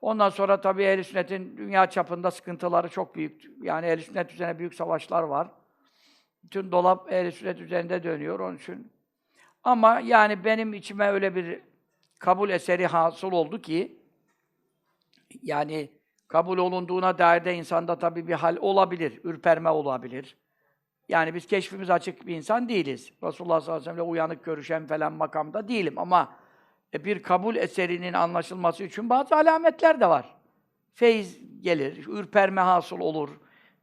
Ondan sonra tabii ehl sünnetin dünya çapında sıkıntıları çok büyük. Yani ehl sünnet üzerine büyük savaşlar var. Bütün dolap ehl sünnet üzerinde dönüyor onun için. Ama yani benim içime öyle bir kabul eseri hasıl oldu ki yani kabul olunduğuna dair de insanda tabii bir hal olabilir, ürperme olabilir. Yani biz keşfimiz açık bir insan değiliz. Resulullah sallallahu aleyhi ve sellem'le uyanık görüşen falan makamda değilim ama e, bir kabul eserinin anlaşılması için bazı alametler de var. Feyiz gelir, ürperme hasıl olur,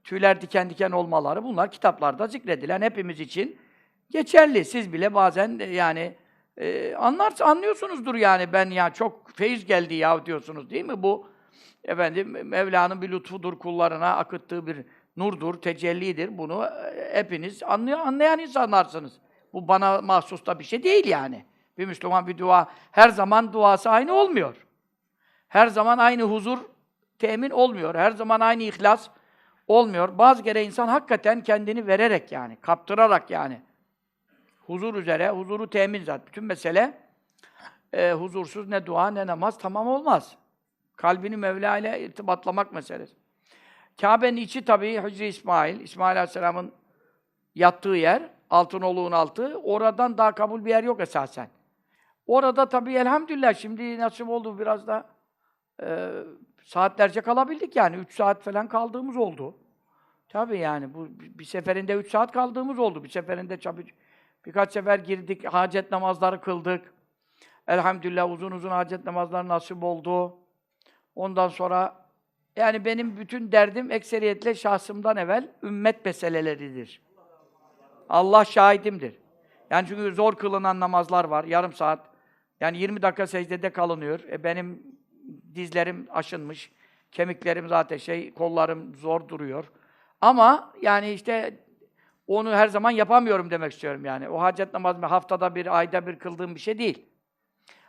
tüyler diken diken olmaları bunlar kitaplarda zikredilen hepimiz için geçerli. Siz bile bazen e, yani e, anlar, anlıyorsunuzdur yani ben ya çok feyiz geldi ya diyorsunuz değil mi? Bu efendim Mevla'nın bir lütfudur kullarına akıttığı bir nurdur, tecellidir. Bunu e, hepiniz anlıyor, anlayan insanlarsınız. Bu bana mahsus da bir şey değil yani. Bir Müslüman bir dua, her zaman duası aynı olmuyor. Her zaman aynı huzur temin olmuyor. Her zaman aynı ihlas olmuyor. Bazı kere insan hakikaten kendini vererek yani, kaptırarak yani. Huzur üzere, huzuru temin zaten. Bütün mesele e, huzursuz ne dua ne namaz tamam olmaz. Kalbini Mevla ile irtibatlamak meselesi. Kabe'nin içi tabii Hicri İsmail, İsmail Aleyhisselam'ın yattığı yer, Altınoluk'un altı. Oradan daha kabul bir yer yok esasen. Orada tabii elhamdülillah şimdi nasip oldu biraz da e, saatlerce kalabildik yani. Üç saat falan kaldığımız oldu. Tabii yani bu bir seferinde üç saat kaldığımız oldu. Bir seferinde tabii birkaç sefer girdik, hacet namazları kıldık. Elhamdülillah uzun uzun hacet namazları nasip oldu. Ondan sonra yani benim bütün derdim ekseriyetle şahsımdan evvel ümmet meseleleridir. Allah şahidimdir. Yani çünkü zor kılınan namazlar var, yarım saat. Yani 20 dakika secdede kalınıyor. E benim dizlerim aşınmış, kemiklerim zaten şey, kollarım zor duruyor. Ama yani işte onu her zaman yapamıyorum demek istiyorum yani. O hacet namazı haftada bir, ayda bir kıldığım bir şey değil.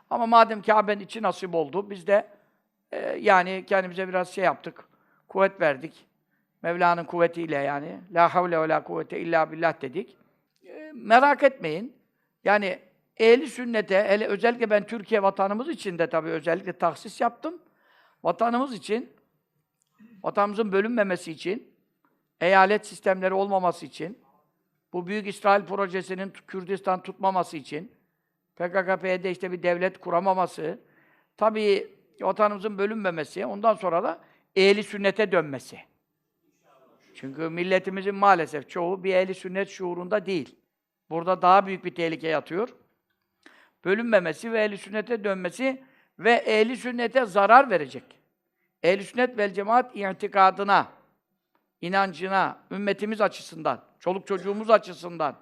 Ama madem Kabe'nin içi nasip oldu, biz de e, yani kendimize biraz şey yaptık, kuvvet verdik. Mevla'nın kuvvetiyle yani. La havle ve la kuvvete illa billah dedik. E, merak etmeyin. Yani ehli sünnete, hele özellikle ben Türkiye vatanımız için de tabii özellikle tahsis yaptım. Vatanımız için, vatanımızın bölünmemesi için, eyalet sistemleri olmaması için, bu büyük İsrail projesinin Kürdistan tutmaması için, PKK-PYD işte bir devlet kuramaması, tabii vatanımızın bölünmemesi, ondan sonra da ehli sünnete dönmesi. Çünkü milletimizin maalesef çoğu bir ehli sünnet şuurunda değil. Burada daha büyük bir tehlike yatıyor. Bölünmemesi ve ehli sünnete dönmesi ve ehli sünnete zarar verecek. Ehli sünnet vel cemaat itikadına, inancına, ümmetimiz açısından, çoluk çocuğumuz açısından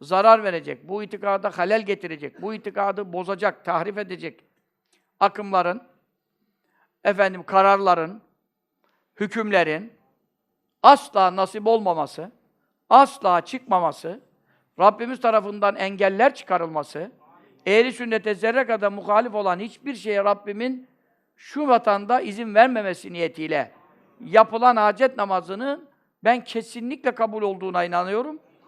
zarar verecek. Bu itikada halel getirecek. Bu itikadı bozacak, tahrif edecek akımların, efendim kararların, hükümlerin asla nasip olmaması, asla çıkmaması, Rabbimiz tarafından engeller çıkarılması, ehli sünnete zerre kadar muhalif olan hiçbir şeye Rabbimin şu vatanda izin vermemesi niyetiyle yapılan hacet namazının ben kesinlikle kabul olduğuna inanıyorum.